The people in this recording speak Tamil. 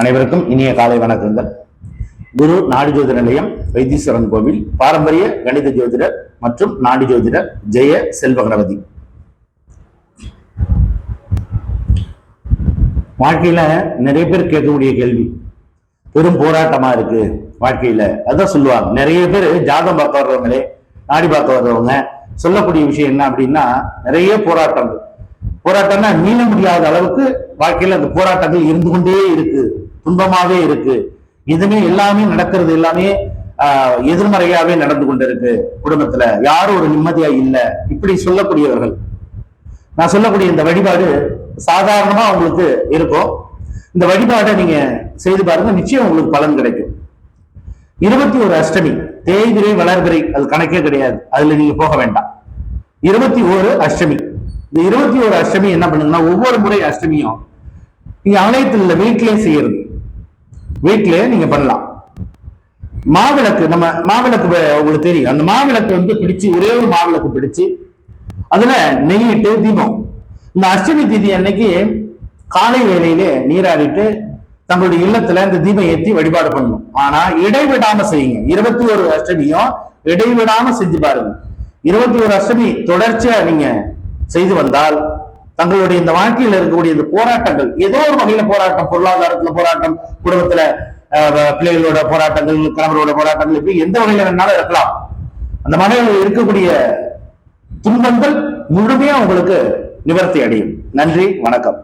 அனைவருக்கும் இனிய காலை வணக்கங்கள். குரு நாடி ஜோதிட நிலையம் வைத்தீஸ்வரன் கோவில் பாரம்பரிய கணித ஜோதிடர் மற்றும் நாடி ஜோதிடர் ஜெய செல்வ கணபதி வாழ்க்கையில நிறைய பேர் கேட்கக்கூடிய கேள்வி. பெரும் போராட்டமா இருக்கு வாழ்க்கையில. அதான் சொல்லுவாங்க. நிறைய பேர் ஜாதகம் பார்க்க வர்றவங்களே நாடி பார்க்க வர்றவங்க சொல்லக்கூடிய விஷயம் என்ன அப்படின்னா நிறைய போராட்டங்கள். போராட்டம்னா மீள முடியாத அளவுக்கு வாழ்க்கையில் அந்த போராட்டங்கள் இருந்து கொண்டே இருக்கு. துன்பமாவே இருக்கு. இதுமே எல்லாமே நடக்கிறது எல்லாமே எதிர்மறையாவே நடந்து கொண்டிருக்கு குடும்பத்துல. யாரும் ஒரு நிம்மதியா இல்லை. இப்படி சொல்லக்கூடியவர்கள். நான் சொல்லக்கூடிய இந்த வழிபாடு சாதாரணமா உங்களுக்கு இருக்கும். இந்த வழிபாடை நீங்க செய்து பாருங்க நிச்சயம் உங்களுக்கு பலன் கிடைக்கும். இருபத்தி ஒரு அஷ்டமி தேய்பிரை வளர்பிரை அது கணக்கே கிடையாது. அதுல நீங்க போக வேண்டாம். இருபத்தி ஒரு அஷ்டமி. இந்த இருபத்தி ஒரு அஷ்டமி என்ன பண்ணுங்கன்னா ஒவ்வொரு முறை அஷ்டமியும் நீங்க ஆலயத்தில் இல்ல வீட்டிலே செய்யறது. வீட்டிலே நீங்க பண்ணலாம். மாவிளக்கு நம்ம மாவிளக்கு உங்களுக்கு தெரியும். அந்த மாவிளக்கு வந்து பிடிச்சு ஒரே ஒரு மாவிளக்கு பிடிச்சு அதுல நெய்யிட்டு தீபம். இந்த அஷ்டமி திதி அன்னைக்கு காலை வேலையிலே நீராடிட்டு தங்களுடைய இல்லத்துல இந்த தீபம் ஏத்தி வழிபாடு பண்ணணும். ஆனா இடைவிடாம செய்யுங்க. இருபத்தி ஒரு அஷ்டமியும் இடைவிடாம செஞ்சு பாருங்க. இருபத்தி ஒரு அஷ்டமி தொடர்ச்சியா நீங்க செய்து வந்தால் தங்களுடைய இந்த வாழ்க்கையில் இருக்கக்கூடிய இந்த போராட்டங்கள் ஏதோ ஒரு வகையில போராட்டம் பொருளாதாரத்துல போராட்டம் குடும்பத்துல பிள்ளைகளோட போராட்டங்கள் கணவரோட போராட்டங்கள் இப்படி எந்த வகையில வேணாலும் இருக்கலாம். அந்த மாதிரி இருக்கக்கூடிய துன்பங்கள் முழுமையா உங்களுக்கு நிவர்த்தி அடையும். நன்றி வணக்கம்.